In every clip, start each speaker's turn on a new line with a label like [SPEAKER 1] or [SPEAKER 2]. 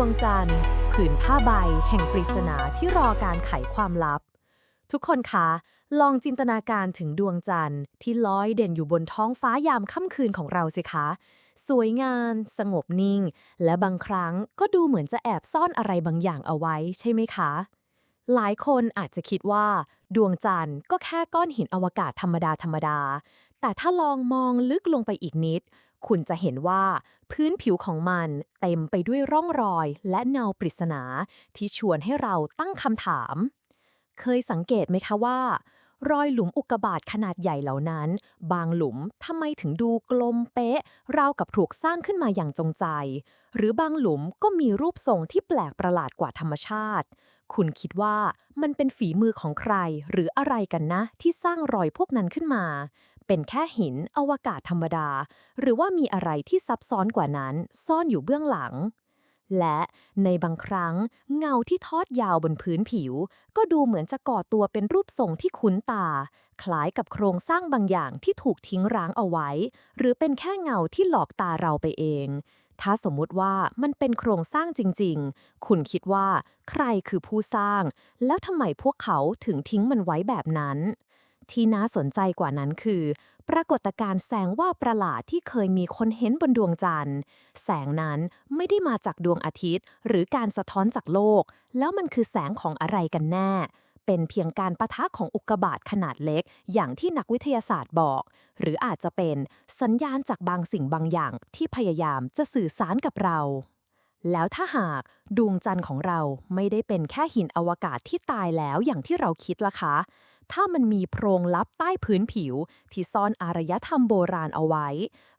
[SPEAKER 1] วงจันทร์ ผืนผ้าใบ แห่งปริศนาที่รอการไขความลับ ทุกคนคะ ลองจินตนาการถึงดวงจันทร์ ที่ลอยเด่นอยู่บนท้องฟ้ายามค่ำคืนของเราสิคะ สวยงาม สงบนิ่ง และบางครั้งก็ดูเหมือนจะแอบซ่อนอะไรบางอย่างเอาไว้ใช่ไหมคะ หลายคนอาจจะคิดว่า ดวงจันทร์ก็แค่ก้อนหินอวกาศธรรมดาธรรมดา แต่ถ้าลองมองลึกลงไปอีกนิด คุณจะเห็นว่าพื้นผิวของมันเต็มไปด้วยร่องรอยและเงาปริศนาที่ชวนให้เราตั้งคำถาม เคยสังเกตไหมคะว่า รอยหลุมอุกกาบาตขนาดใหญ่เหล่านั้น บางหลุมทำไมถึงดูกลมเป๊ะ ราวกับถูกสร้างขึ้นมาอย่างจงใจ หรือบางหลุมก็มีรูปทรงที่แปลกประหลาดกว่าธรรมชาติ คุณคิดว่ามันเป็นฝีมือของใคร หรืออะไรกันนะ ที่สร้างรอยพวกนั้นขึ้นมา เป็นแค่หินอวกาศธรรมดา หรือว่ามีอะไรที่ซับซ้อนกว่านั้น ซ่อนอยู่เบื้องหลัง และในบางครั้งเงาที่ทอดยาวบนพื้นผิว ก็ดูเหมือนจะก่อตัวเป็นรูปทรงที่คุ้นตา คล้ายกับโครงสร้างบางอย่างที่ถูกทิ้งร้างเอาไว้ หรือเป็นแค่เงาที่หลอกตาเราไปเอง ถ้าสมมุติว่ามันเป็นโครงสร้างจริง ๆ คุณคิดว่าใครคือผู้สร้าง แล้วทำไมพวกเขาถึงทิ้งมันไว้แบบนั้น ที่น่าสนใจกว่านั้นคือ ปรากฏการณ์แสงว่าประหลาดที่เคยมีคนเห็นบนดวงจันทร์ แสงนั้นไม่ได้มาจากดวงอาทิตย์ หรือการสะท้อนจากโลก แล้วมันคือแสงของอะไรกันแน่ เป็นเพียงการปะทะของอุกกาบาตขนาดเล็ก อย่างที่นักวิทยาศาสตร์บอก หรืออาจจะเป็นสัญญาณจากบางสิ่งบางอย่างที่พยายามจะสื่อสารกับเรา แล้วถ้าหากดวงจันทร์ของเราไม่ได้เป็นแค่หินอวกาศที่ตายแล้วอย่างที่เราคิดล่ะคะ ถ้ามันมีโพรงลับใต้พื้นผิว ที่ซ่อนอารยธรรมโบราณเอาไว้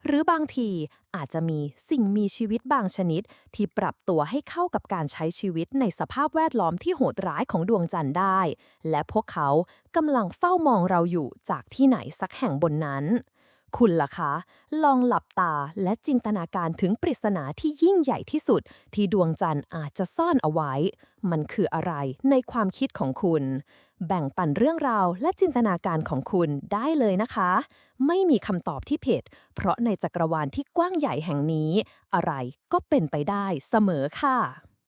[SPEAKER 1] หรือบางทีอาจจะมีสิ่งมีชีวิตบางชนิด ที่ปรับตัวให้เข้ากับการใช้ชีวิตในสภาพแวดล้อมที่โหดร้ายของดวงจันทร์ได้ และพวกเขากำลังเฝ้ามองเราอยู่จากที่ไหนสักแห่งบนนั้น คุณล่ะคะ ลองหลับตาและจินตนาการถึงปริศนาที่ยิ่งใหญ่ที่สุด ที่ดวงจันทร์อาจจะซ่อนเอาไว้ มันคืออะไรในความคิดของคุณ แบ่งปันเรื่องราวและจินตนาการของคุณได้เลยนะคะ ไม่มีคำตอบที่ผิด เพราะในจักรวาลที่กว้างใหญ่แห่งนี้ อะไรก็เป็นไปได้เสมอค่ะ